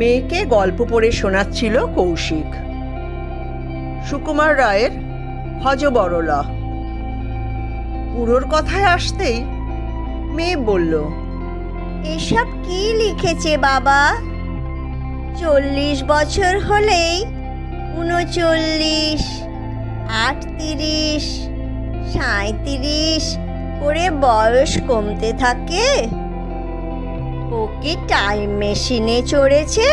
মেয়েকে গল্প পড়ে শোনাচ্ছিল কৌশিক। সুকুমার রায়ের হজবরলা। পুরোর কথায় আসতেই মেয়ে বলল, এসব কি লিখেছে বাবা? চল্লিশ বছর হলেই উনচল্লিশ, আটত্রিশ সাঁত্রিশ করে বয়স কমতে থাকে? ও কি টাইম মেশিনে চড়েছে।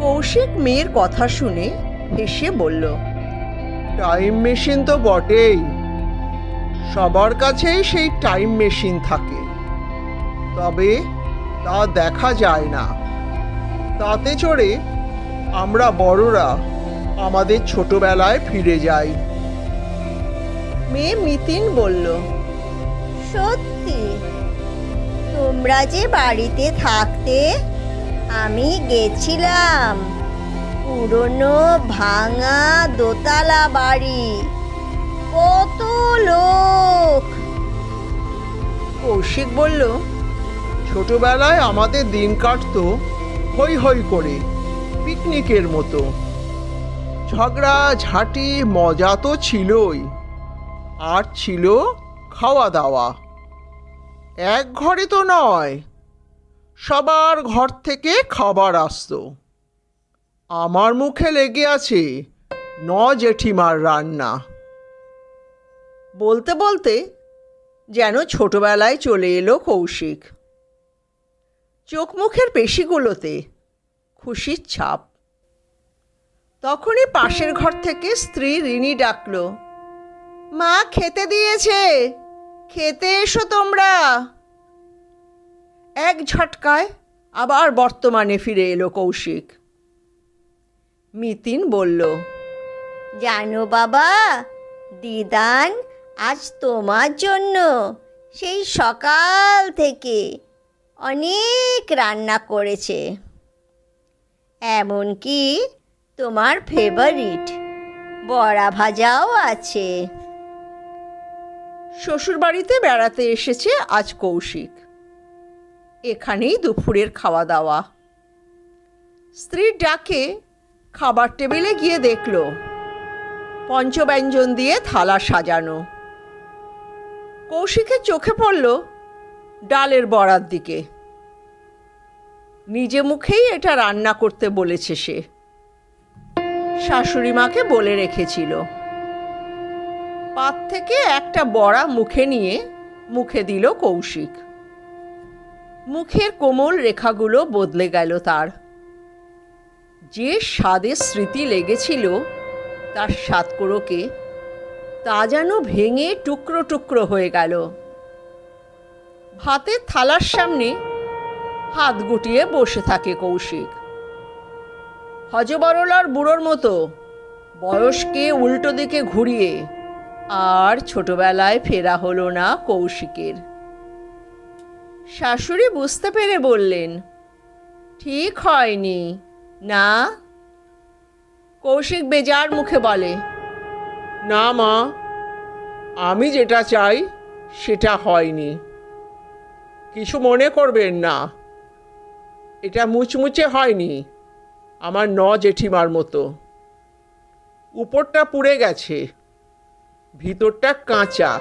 কৌশিক মেয়ের কথা শুনে হেসে বলল টাইম মেশিন তো বটেই। সবার কাছেই সেই টাইম মেশিন থাকে। তবে তা দেখা যায় না। তাতে চড়ে আমরা বড়রা আমাদের ছোটবেলায় ফিরে যাই। মেয়ে মিতিন বলল সত্যি? তোমরা যে বাড়িতে থাকতে, আমি গেছিলাম। পুরনো ভাঙা দোতলা বাড়ি। কত লোক! কৌশিক বলল, ছোটবেলায় আমাদের দিন কাটতো হই হই করে, পিকনিকের মতো। ঝগড়া, ঝাঁটি, মজা তো ছিলই, আর ছিল খাওয়া দাওয়া। এক ঘরে তো নয়। সবার ঘর থেকে খাবার আসতো। আমার মুখে লেগে আছে ন জেঠিমার রান্না। বলতে বলতে যেন ছোটবেলায় চলে এলো কৌশিক। চোখ মুখের পেশিগুলোতে খুশির ছাপ। তখনই পাশের ঘর থেকে স্ত্রী রিনি ডাকল, মা, খেতে দিয়েছে? খেতে এসো তোমরা। এক ঝটকায় আবার বর্তমানে ফিরে এলো কৌশিক। মিতিন বলল, জানো বাবা, দিদান আজ তোমার জন্য সেই সকাল থেকে অনেক রান্না করেছে। এমনকি তোমার ফেভারিট বড়া ভাজাও আছে। শ্বশুরবাড়িতে বেড়াতে এসেছে আজ কৌশিক। এখানেই দুপুরের খাওয়া দাওয়া স্ত্রীর ডাকে খাবার টেবিলে গিয়ে দেখল, পঞ্চব্যঞ্জন দিয়ে থালা সাজানো। কৌশিকের চোখে পড়ল ডালের বড়ার দিকে। নিজে মুখেই এটা রান্না করতে বলেছে সে। শাশুড়ি মাকে বলে রেখেছিল। পাত থেকে একটা বড়া মুখে নিয়ে মুখে দিল কৌশিক। মুখের কোমল রেখাগুলো বদলে গেল তার। যে স্বাদের স্মৃতি লেগেছিল তার সাতকোড়োকে তা যেন ভেঙে টুকরো টুকরো হয়ে গেল। ভাতের থালার সামনে হাত গুটিয়ে বসে থাকে কৌশিক। হজবরলার বুড়োর মতো বয়সকে উল্টো দিকে ঘুরিয়ে আর ছোটবেলায় ফেরা হলো না কৌশিকের। শাশুড়ি বুঝতে পেরে বললেন, ঠিক হয়নি, না? কৌশিক বেজার মুখে বলে, না মা, আমি যেটা চাই সেটা হয়নি। কিছু মনে করবেন না। এটা মুচমুচে হয়নি আমার ন জেঠিমার মতো। উপরটা পুড়ে গেছে। ভিতরটা কাঁচা,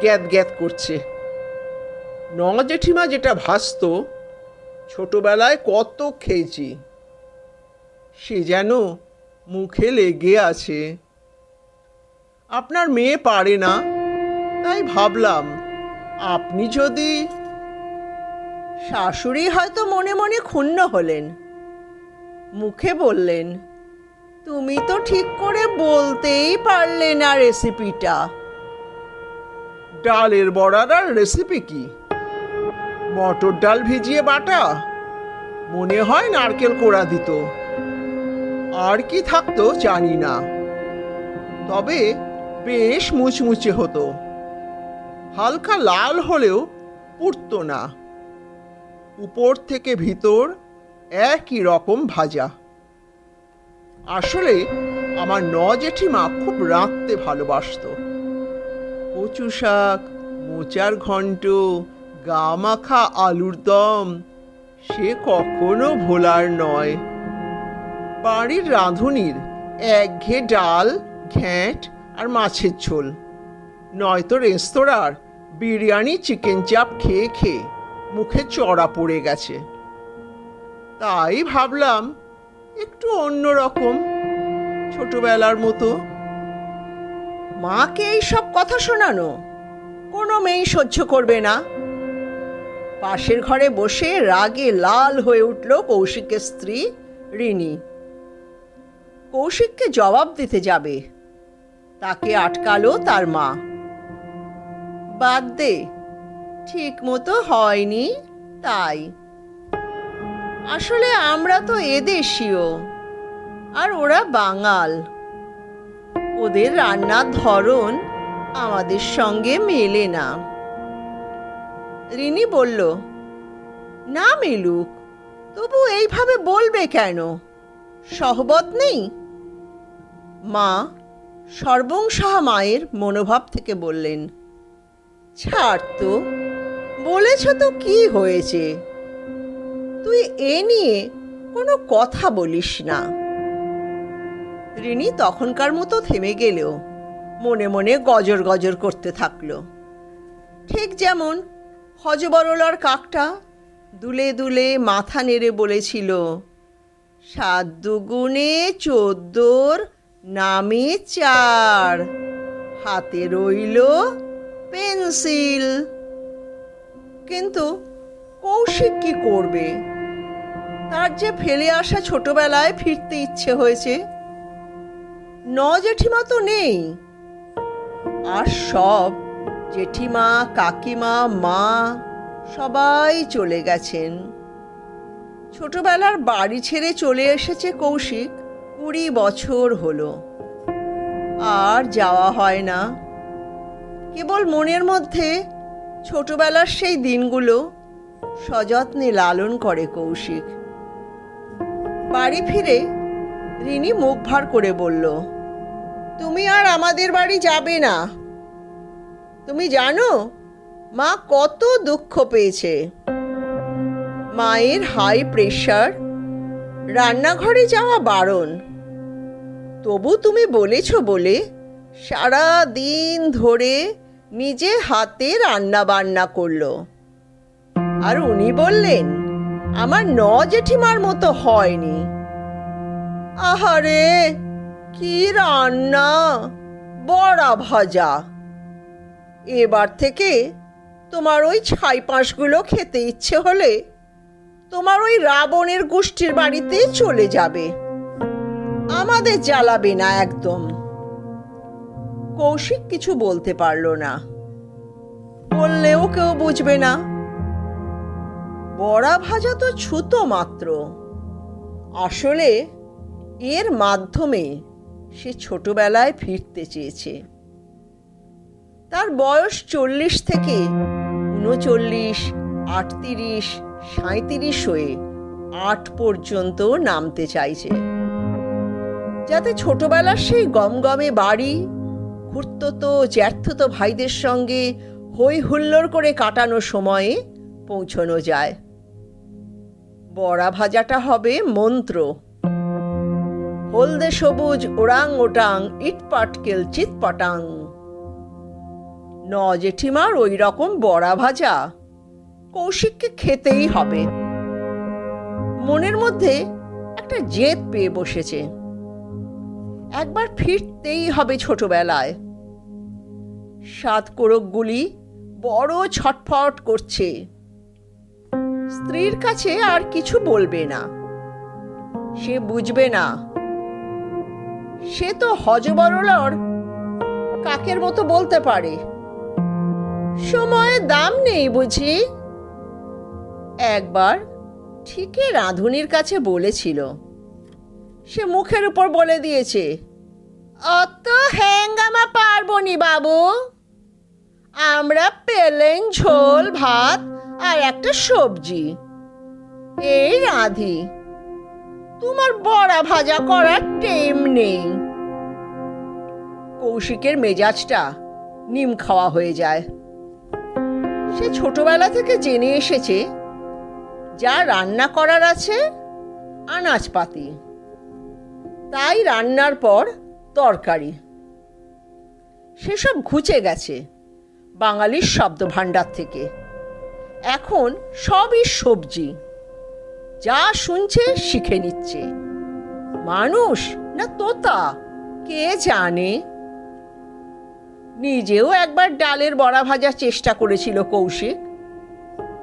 গ্যাদ গ্যাদ করছে। ন জেঠিমা যেটা ভাসত, ছোটবেলায় কত খেয়েছি। সে যেন মুখে লেগে আছে। আপনার মেয়ে পারে না, তাই ভাবলাম, আপনি যদি শাশুড়ি হয়তো মনে মনে ক্ষুণ্ণ হলেন। মুখে বললেন তুমি তো ঠিক করে বলতেই পারলে না রেসিপিটা। ডালের বড়ার রেসিপি কি? মটর ডাল ভিজিয়ে বাটা? মনে হয় নারকেল কোড়া দিত। আর কি থাকতো জানি না। তবে বেশ মুচমুচে হতো। হালকা লাল হলেও পুড়তো না। উপর থেকে ভিতর একই রকম ভাজা। আসলে আমার ন জেঠিমা খুব রাঁধতে ভালোবাসতো। কচু শাক, মোচার ঘন্ট, গা মাখা আলুর দম, সে কখনো ভোলার নয়। বাড়ির রাঁধুনির একঘে ডাল, ঘ্যাঁট আর মাছের ঝোল। নয়তো রেস্তোরাঁর বিরিয়ানি চিকেন চাপ খেয়ে খেয়ে মুখে চড়া পড়ে গেছে। তাই ভাবলাম একটু অন্যরকম ছোটবেলার মতো। মাকে এই সব কথা শোনানো কোনো মেয়েই সহ্য করবে না। পাশের ঘরে বসে রাগে লাল হয়ে উঠল কৌশিকের স্ত্রী রিনি। কৌশিককে জবাব দিতে যাবে। তাকে আটকালো তার মা। বাদ দে, ঠিক মতো হয়নি তাই। আসলে আমরা তো এদেশীয়। আর ওরা বাঙাল। ওদের রান্নার ধরন আমাদের সঙ্গে মেলে না। রিনি বলল, না মেলুক, তবু এইভাবে বলবে কেন? সহবত নেই? মা সর্বংসাহা মায়ের মনোভাব থেকে বললেন, ছাড় তো, বলেছ তো কি হয়েছে? তুই এ নিয়ে কোনো কথা বলিস না। রিনি তখনকার মতো থেমে গেলেও মনে মনে গজর গজর করতে থাকল। ঠিক যেমন হজবরলার কাকটা দুলে দুলে মাথা নেড়ে বলেছিল, সাত দুগুণে চোদ্দোর নামে চার, হাতে রইল পেন্সিল। কিন্তু কৌশিক কি করবে? তার যে ফেলে আসা ছোটবেলায় ফিরতে ইচ্ছে হয়েছে, ন জেঠিমা তো নেই। আর সব জেঠিমা, কাকিমা, মা সবাই চলে গেছেন। ছোটবেলার বাড়ি ছেড়ে চলে এসেছে কৌশিক, কুড়ি বছর হলো। আর যাওয়া হয় না। কেবল মনের মধ্যে ছোটবেলার সেই দিনগুলো সযত্নে লালন করে কৌশিক। বাড়ি ফিরে রিনি মুখ ভার করে বলল, তুমি আর আমাদের বাড়ি যাবে না। তুমি জানো, মা কত দুঃখ পেয়েছে। মায়ের হাই প্রেশার রান্নাঘরে যাওয়া বারণ। তবু তুমি বলেছ বলে সারা দিন ধরে নিজে হাতে রান্না বান্না করল। আর উনি বললেন আমার ন জেঠিমার মতো হয়নি। আহারে, কি রান্না? বড়া ভাজা। এবার থেকে তোমার ওই ছাই পাঁশগুলো খেতে ইচ্ছে হলে তোমার ওই রাবণের গোষ্ঠীর বাড়িতে চলে যাবে। আমাদের জ্বালাবে না একদম। কৌশিক কিছু বলতে পারল না। বললেও কেউ বুঝবে না। বড়া ভাজা তো ছুতো মাত্র। আসলে এর মাধ্যমে সে ছোটবেলায় ফিরতে চেয়েছে। তার বয়স চল্লিশ থেকে উনচল্লিশ, আটত্রিশ সাঁত্রিশ হয়ে আট পর্যন্ত নামতে চাইছে। যাতে ছোটবেলার সেই গমগমে বাড়ি খুঁড়তো জ্যাঠতো ভাইদের সঙ্গে হই হুল্লোড় করে কাটানো সময়ে পৌঁছনো যায়। বড়া ভাজাটা হবে মন্ত্র। হলদে সবুজ, ওরাং ওটাং ইটপাটকেল চিৎপটাং ন জেঠিমার ওই রকম বড়া ভাজা কৌশিককে খেতেই হবে। মনের মধ্যে একটা জেদ পেয়ে বসেছে। একবার ফিরতেই হবে ছোটবেলায়। সাত কোরকগুলি বড় ছটফট করছে। স্ত্রীর কাছে আর কিছু বলবে না। সে বুঝবে না। সে তো হজবরলর কাকের মতো বলতে পারে। সময়ে দাম নেই বুঝি? একবার ঠিকই রাঁধুনির কাছে বলেছিল। সে মুখের উপর বলে দিয়েছে, অত হ্যাঙ্গামা পারব নি বাবু। আমরা পেলেন ঝোল, ভাত আর একটা সবজি। এই রাঁধি, তোমার বড়া ভাজা করার টেম নেই। কৌশিকের মেজাজটা নিম খাওয়া হয়ে যায়। সে ছোটবেলা থেকে জেনে এসেছে, যা রান্না করার আছে আনাজপাতি তাই রান্নার পর তরকারি। সেসব ঘুচে গেছে বাঙালির শব্দ ভাণ্ডার থেকে। এখন সবই সবজি। যা শুনছে, শিখে নিচ্ছে। মানুষ না তোতা, কে জানে? নিজেও একবার ডালের বড়া ভাজার চেষ্টা করেছিল কৌশিক।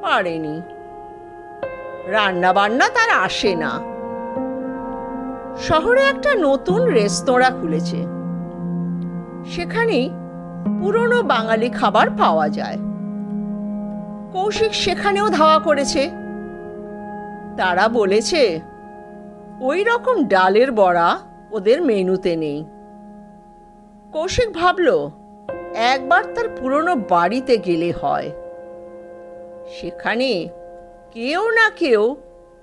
পারেনি। রান্না বান্না তার আসে না। শহরে একটা নতুন রেস্তোরাঁ খুলেছে। সেখানেই পুরনো বাঙালি খাবার পাওয়া যায়। কৌশিক সেখানেও ধাওয়া করেছে। তারা বলেছে, ওই রকম ডালের বড়া ওদের মেনুতে নেই। কৌশিক ভাবল, একবার তার পুরনো বাড়িতে গেলে হয়। সেখানে কেউ না কেউ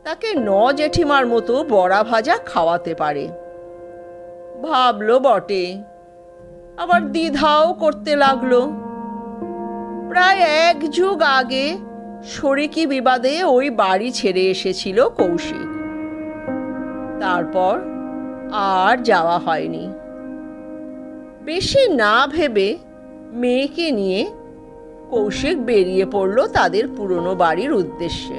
তাকে ন জেঠিমার মতো বড়া ভাজা খাওয়াতে পারে। ভাবলো বটে। আবার দ্বিধাও করতে লাগল। প্রায় এক যুগ আগে শরিকি বিবাদে ওই বাড়ি ছেড়ে এসেছিল কৌশিক। তারপর আর যাওয়া হয়নি। বেশি না ভেবে মেয়েকে নিয়ে কৌশিক বেরিয়ে পড়ল তাদের পুরনো বাড়ির উদ্দেশ্যে।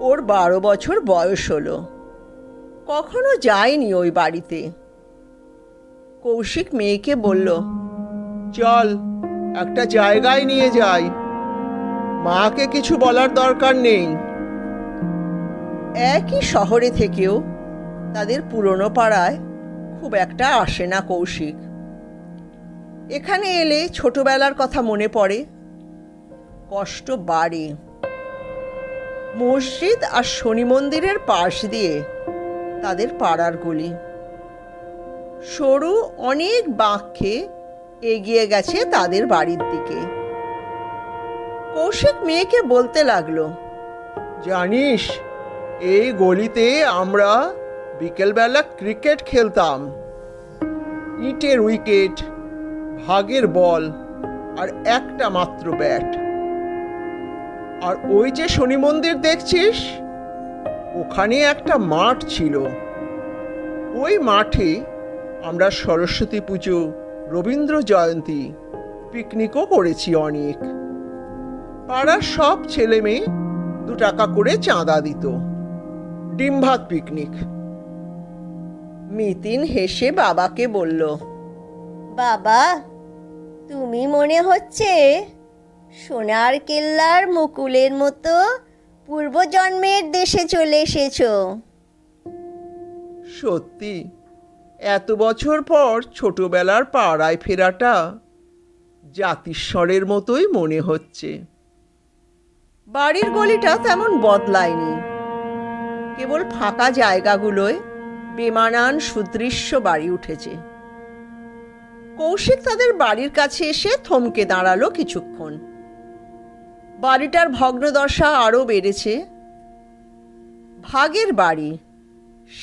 ওর বারো বছর বয়স হলো। কখনো যায়নি ওই বাড়িতে। কৌশিক মেয়েকে বলল, চল একটা জায়গায় নিয়ে যাই। মাকে কিছু বলার দরকার নেই। একই শহরে থেকেও তাদের পুরনো পাড়ায় খুব একটা আসে না কৌশিক। এখানে এলে ছোটবেলার কথা মনে পড়ে। কষ্ট বাড়ে। মসজিদ আর শনি মন্দিরের পাশ দিয়ে তাদের পাড়ার গলি। সরু অনেক বাঁক খেয়ে এগিয়ে গেছে তাদের বাড়ির দিকে। কৌশিক মেয়েকে বলতে লাগল, জানিস, এই গলিতে আমরা বিকেলবেলা ক্রিকেট খেলতাম। ইটের উইকেট, ভাগের বল আর একটা মাত্র ব্যাট। আর ওই যে শনি মন্দির দেখছিস, ওখানে একটা মাঠ ছিল। ওই মাঠে আমরা সরস্বতী পুজো রবীন্দ্র জয়ন্তী। পিকনিকও করেছি অনেক। পাড়ার সব ছেলে মেয়ে দু টাকা করে চাঁদা দিত। ডিম ভাত পিকনিক। মিতিন হেসে বাবাকে বলল বাবা তুমি মনে হচ্ছে সোনার কেল্লার মুকুলের মতো পূর্বজন্মের দেশে চলে এসেছ? সত্যি এত বছর পর ছোটবেলার পাড়ায় ফেরাটা জাতিস্বরের মতোই মনে হচ্ছে। বাড়ির গলিটা তেমন বদলায়নি। কেবল ফাঁকা জায়গাগুলোয় বেমানান সুদৃশ্য বাড়ি উঠেছে। কৌশিক তাদের বাড়ির কাছে এসে থমকে দাঁড়াল কিছুক্ষণ। বাড়িটার ভগ্নদশা আরও বেড়েছে। ভাগের বাড়ি,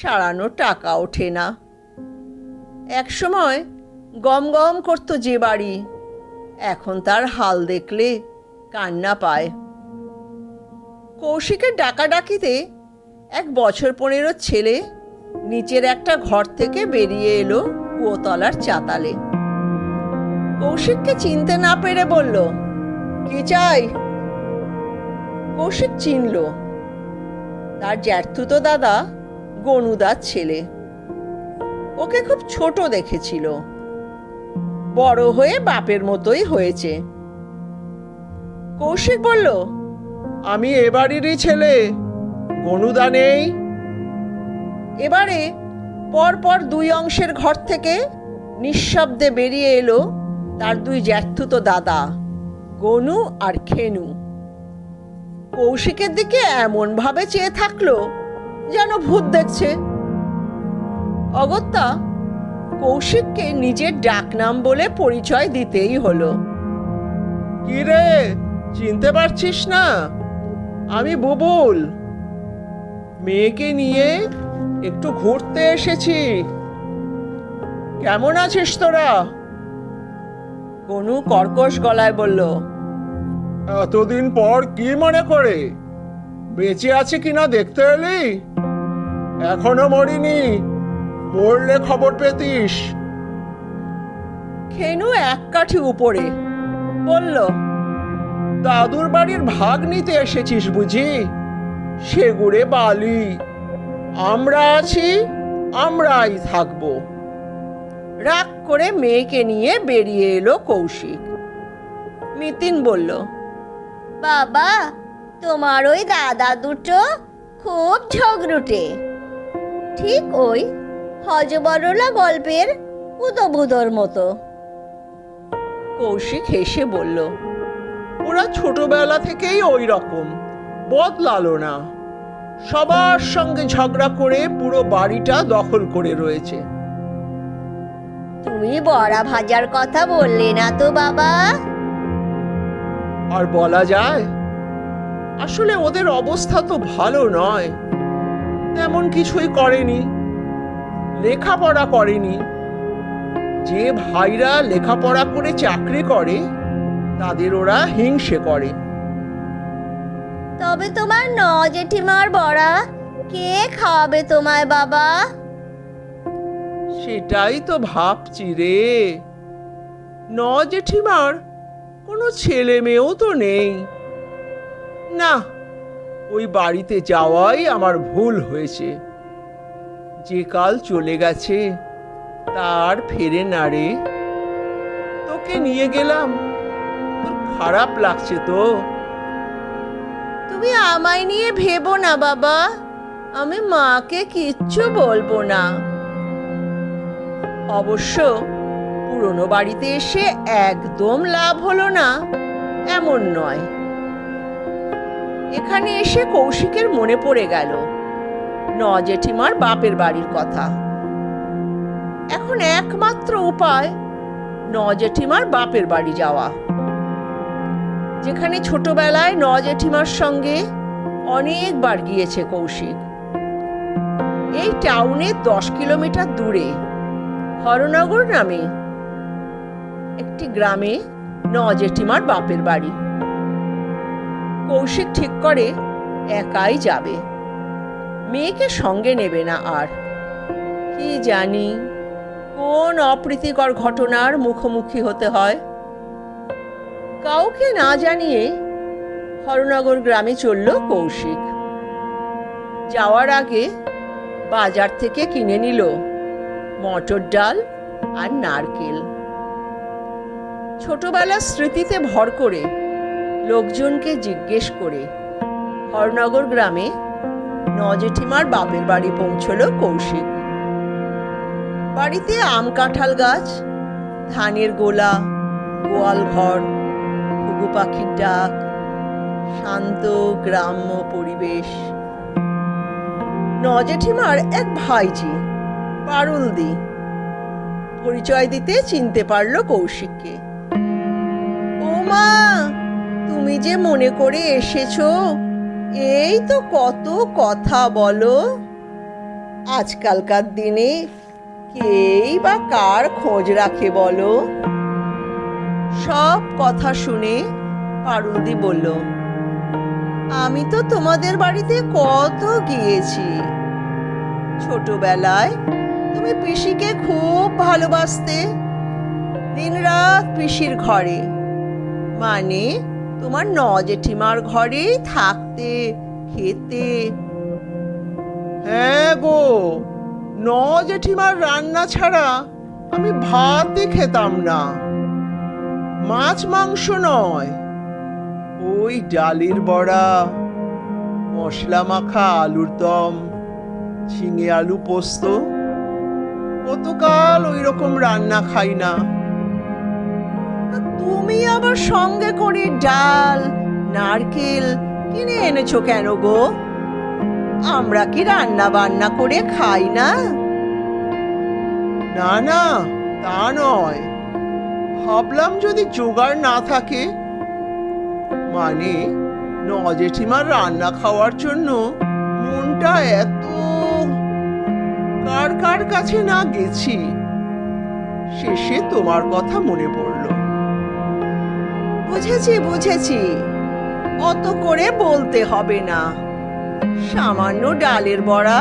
সারানো টাকা ওঠে না। একসময় গম গম করতো যে বাড়ি, এখন তার হাল দেখলে কান্না পায়। কৌশিকের ডাকাডাকিতে এক বছর পনেরো ছেলে নিচের একটা ঘর থেকে বেরিয়ে এলো কুয়োতলার চাতালে। কৌশিককে চিনতে না পেরে বলল, কি চাই? কৌশিক চিনল, তার জ্যাঠতুতো দাদা গনুদার ছেলে। ওকে খুব ছোট দেখেছিল। বড় হয়ে বাপের মতোই হয়েছে। কৌশিক বলল আমি এ বাড়িরই ছেলে গনুদা নেই? এবারে পরপর দুই অংশের ঘর থেকে নিঃশব্দে বেরিয়ে এলো তার দুই জ্যাঠতুতো দাদা গনু আর খেনু। কৌশিকের দিকে এমন ভাবে চেয়ে থাকল যেন ভূত দেখছে। অগত্যা কৌশিককে নিজের ডাকনাম বলে পরিচয় দিতেই হলো। কি রে চিনতে পারছিস না? আমি বুবুল। মেয়েকে নিয়ে একটু ঘুরতে এসেছি। কেমন আছিস তোরা? কনু কর্কশ গলায় বলল এতদিন পর কি মনে করে? বেঁচে আছে কিনা দেখতে এলি? এখনও মরিনি। মরলে খবর পেতিস। খেনু এক কাঠি উপরে বলল দাদুর বাড়ির ভাগ নিতে এসেছিস বুঝি? সেগুড়ে বালি। আমরা আছি আমরাই থাকব। রাগ করে মেয়েকে নিয়ে বেরিয়ে এলো কৌশিক। মিতিন বলল বাবা তোমার ওই দাদা দুটো খুব ঝগড়ুটে। ঠিক ওই হজবরলা গল্পের উদবুদর মতো। কৌশিক হেসে বলল ওরা ছোটবেলা থেকেই ওই রকম বদলালো না। সবার সঙ্গে ঝগড়া করে পুরো বাড়িটা দখল করে রয়েছে। তুমি বড়া ভাজার কথা বললে না তো বাবা। আর বলা যায় আসলে ওদের অবস্থা তো ভালো নয়। তেমন কিছুই করেনি। লেখাপড়া করেনি। যে ভাইরা লেখাপড়া করে চাকরি করে তাদের ওরা হিংসে করে। তবে তোমার ন জেঠিমার বড়া কে খাওয়াবে তোমায় বাবা? সেটাই তো ভাবছি রে। ন জেঠিমার কোনো ছেলে মেয়েও তো নেই। না ওই বাড়িতে যাওয়াই আমার ভুল হয়েছে। যে কাল চলে গেছে তার ফেরে না রে। তোকে নিয়ে গেলাম। তোর খারাপ লাগছে তো। তুমি আমায় নিয়ে ভেবো না, বাবা। আমি মাকে কিচ্ছু বলব না। অবশ্য পুরনো বাড়িতে এসে একদম লাভ হলো না, এমন নয়। এখানে এসে কৌশিকের মনে পড়ে গেল। ন জেঠিমার বাপের বাড়ির কথা। এখন একমাত্র উপায় ন জেঠিমার বাপের বাড়ি যাওয়া। যেখানে ছোটবেলায় ন জেঠিমার সঙ্গে অনেকবার গিয়েছে কৌশিক। এই টাউনে দশ কিলোমিটার দূরে, হরনগর নামে একটি গ্রামে ন জেঠিমার বাপের বাড়ি। কৌশিক ঠিক করে একাই যাবে। মেয়েকে সঙ্গে নেবে না আর। কি জানি, কোন অপ্রীতিকর ঘটনার মুখোমুখি হতে হয়। কাউকে না জানিয়ে হরনগর গ্রামে চলল কৌশিক। যাওয়ার আগে বাজার থেকে কিনে নিল মটর ডাল আর নারকেল। ছোটবেলার স্মৃতিতে ভর করে লোকজনকে জিজ্ঞেস করে, হরনগর গ্রামে নজেঠিমার বাপের বাড়ি পৌঁছল কৌশিক। বাড়িতে আম কাঁঠাল গাছ, ধানের গোলা, গোয়াল ঘর, ঘুঘু পাখির ডাক, শান্ত গ্রাম্য পরিবেশ। নজেঠিমার এক ভাইজি, পারুলদি, পরিচয় দিতে চিনতে পারল কৌশিককে। ও মা তুমি যে মনে করে এসেছ এই তো কত কথা বলো। আজকালকার দিনে কেই বা কার খোঁজ রাখে বলো। সব কথা শুনে পারুলদি বলল, আমি তো তোমাদের বাড়িতে কত গিয়েছি। ছোটবেলায় তুমি পিসিকে খুব ভালোবাসতে। দিনরাত পিসির ঘরে। মানে তোমার ন জেঠিমার ঘরেই থাকতে, খেতে। হ্যাঁ গো ন জেঠিমার রান্না ছাড়া আমি ভাতই খেতাম না। মাছ মাংস নয়, ওই ডালের বড়া, মশলা মাখা আলুর দম, ঝিঙে আলু পোস্ত। কতকাল ওই রকম রান্না খাই না। তুমি আবার সঙ্গে করে ডাল, নারকেল কিনে এনেছো কেন গো? আমরা কি রান্না বান্না করে খাই না? না না, তা নয়। ভাবলাম যদি জোগাড় না থাকে। মানে নজেঠিমার রান্না খাওয়ার জন্য মনটা এত কার কার কাছে না গেছি, শেষে তোমার কথা মনে পড়ল। বুঝেছি বুঝেছি। অত করে বলতে হবে না। সামান্য ডালের বড়া।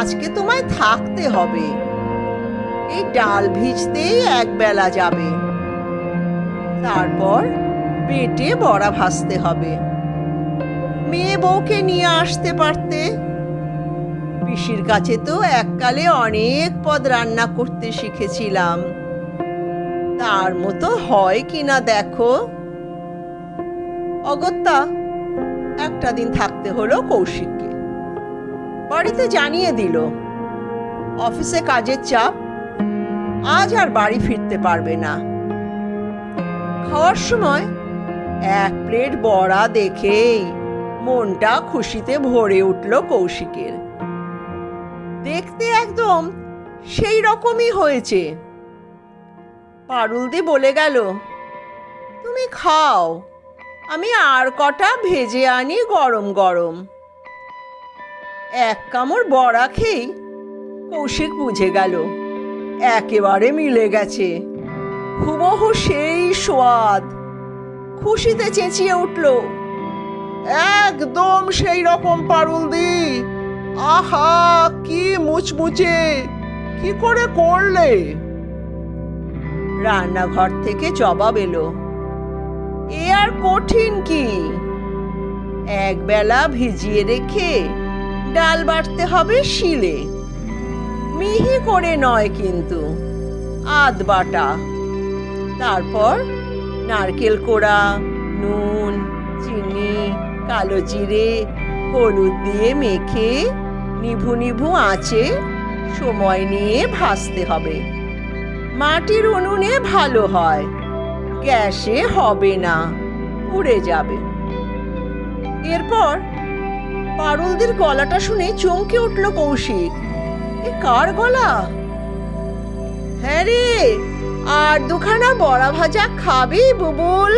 আজকে তোমায় থাকতে হবে। এই ডাল ভিজতেই এক বেলা যাবে। তারপর পেটে বড়া ভাজতে হবে। মেয়ে বউকে নিয়ে আসতে পারতে। পিসির কাছে তো এককালে অনেক পদ রান্না করতে শিখেছিলাম। তার মতো হয় কিনা দেখো। অগত্যা, একটা দিন থাকতে হলো কৌশিককে। বাড়িতে জানিয়ে দিল, অফিসে কাজের চাপ, আজ আর বাড়ি ফিরতে পারবে না। খাওয়ার সময় এক প্লেট বড়া দেখেই মনটা খুশিতে ভরে উঠল কৌশিকের। দেখতে একদম সেই রকমই হয়েছে। পারুলদি বলে গেল, তুমি খাও, আমি আর কটা ভেজে আনি গরম গরম। এক কামড় বড়া খেয়েই কৌশিক বুঝে গেল, একেবারে মিলে গেছে। হুবহু সেই সোয়াদ। খুশিতে চেঁচিয়ে উঠল, একদম সেই রকম পারুল দি আহা, কি মুচমুচে, কি করে করলে? রান্নাঘর থেকে জবাব এলো। এ আর কঠিন কি? এক বেলা ভিজিয়ে রেখে ডাল বাটতে হবে শিলে। মিহি করে নয় কিন্তু, আধ বাটা। তারপর নারকেল কোড়া, নুন, চিনি, কালো জিরে, হলুদ দিয়ে মেখে নিভু নিভু আঁচে সময় নিয়ে ভাজতে হবে। মাটির উনুনে ভালো হয়। গ্যাসে হবে না পুড়ে যাবে। এরপর পারুলদের গলাটা শুনে চমকে উঠল কৌশিক। এ কার গলা? হ্যাঁ রে আর দুখানা বড়া ভাজা খাবি বুবুল?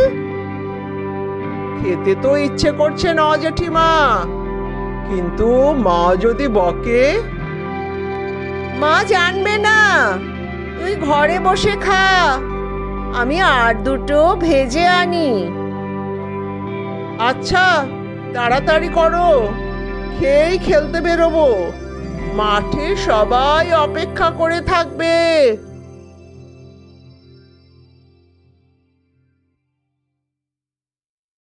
খেতে তো ইচ্ছে করছে না জেঠিমা কিন্তু মা যদি বকে? মা জানবে না। তুই ঘরে বসে খা। আমি আর দুটো ভেজে আনি। আচ্ছা তাড়াতাড়ি করো। খেয়েই খেলতে বেরোবো। মাঠে সবাই অপেক্ষা করে থাকবে।